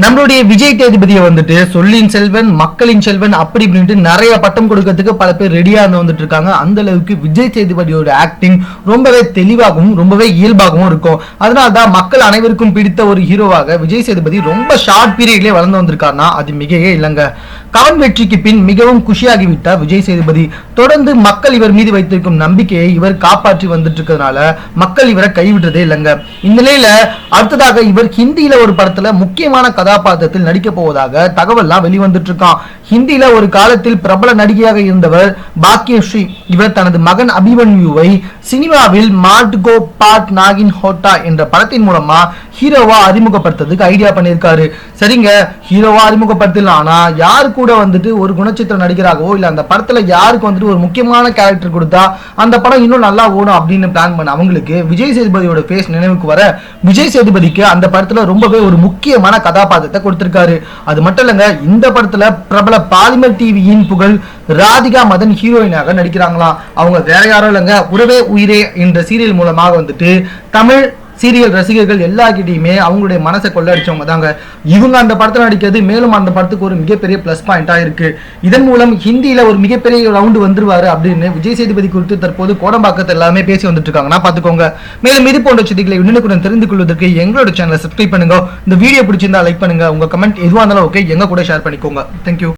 நம்மளுடைய விஜய் தேதிபதியை வந்துட்டு சொல்லின் செல்வன் மக்களின் செல்வன் அப்படி இப்படின்ட்டு நிறைய பட்டம் கொடுக்கறதுக்கு பல பேர் ரெடியா இருந்து வந்துட்டு இருக்காங்க. அந்த அளவுக்கு விஜய் சேதுபதியோட ஆக்டிங் ரொம்பவே தெளிவாகவும் ரொம்பவே இயல்பாகவும் இருக்கும். அதனால தான் மக்கள் அனைவருக்கும் பிடித்த ஒரு ஹீரோவாக விஜய் சேதுபதி ரொம்ப ஷார்ட் பீரியட்லேயே வளர்ந்து வந்திருக்காருனா அது மிகையே இல்லைங்க. கவன் வெற்றிக்கு பின் மிகவும் குஷியாகிவிட்டார் விஜய் சேதுபதி. தொடர்ந்து மக்கள் இவர் மீது வைத்திருக்கும் நம்பிக்கையை இவர் காப்பாற்றி வந்துட்டு இருக்கிறதுனால மக்கள் இவரை கைவிடுறதே இல்லைங்க. இந்த நிலையில அடுத்ததாக இவர் ஹிந்தியில ஒரு படத்துல முக்கியமான கதாபாத்திரத்தில் நடிக்க போவதாக தகவல்லாம் வெளிவந்துட்டு இருக்கான் ஹிந்தியில ஒரு காலத்தில் பிரபல நடிகையாக இருந்தவர் பாக்யஸ்ரீ. இவர் தனது மகன் அபிமன்யுவை சினிமாவில் மாட்கோ பாட் நாகின் ஹோட்டா என்ற படத்தின் மூலமா ஹீரோவா அறிமுகப்படுத்துறதுக்கு ஐடியா பண்ணியிருக்காரு. சரிங்க ஹீரோவா அறிமுகப்படுத்தலாம் ஆனா யாரு கூட வந்துட்டு ஒரு குணச்சித்திர நடிகராகவோ இல்ல அந்த படத்துல யாருக்கு வந்துட்டு ஒரு முக்கியமான கேரக்டர் கொடுத்தா அந்த படம் இன்னும் நல்லா ஓடும் அப்படின்னு பிளான் பண்ண அவங்களுக்கு விஜய் சேதுபதியோட ஃபேஸ் நினைவுக்கு வர விஜய் சேதுபதிக்கு அந்த படத்துல ரொம்பவே ஒரு முக்கியமான கதாபாத்திரம் கதாபாத்திரத்தை கொடுத்திருக்காரு. அது மட்டும் இல்லைங்க இந்த படத்துல பிரபல பாலிமர் டிவியின் புகழ் ராதிகா மதன் ஹீரோயினாக நடிக்கிறாங்களாம். அவங்க வேற யாரும் இல்லைங்க உறவே உயிரே என்ற சீரியல் மூலமாக வந்துட்டு தமிழ் சீரியல் ரசிகர்கள் எல்லாக்கிட்டையுமே அவங்களுடைய மனசை கொள்ளடிச்சவங்க தாங்க. இவங்க அந்த படத்தில் நடிக்கிறது மேலும் அந்த படத்துக்கு ஒரு மிகப்பெரிய ப்ளஸ் பாயிண்ட்டாக இருக்கு. இதன் மூலம் ஹிந்தியில ஒரு மிகப்பெரிய ரவுண்டு வந்துருவாரு அப்படின்னு விஜய் சேதுபதி குறித்து தற்போது கோடம்பாக்கத்தில் எல்லாமே பேசி வந்துட்டு இருக்காங்கன்னா பார்த்துக்கோங்க. மேலும் இது போன்ற செய்திகளை உடனுக்குடன் தெரிந்து கொள்வதற்கு எங்களோட சேனலை சப்ஸ்கிரைப் பண்ணுங்க. இந்த வீடியோ பிடிச்சிருந்தா லைக் பண்ணுங்க. உங்க கமெண்ட் எதுவாக இருந்தாலும் ஓகே எங்க கூட ஷேர் பண்ணிக்கோங்க. தேங்க்யூ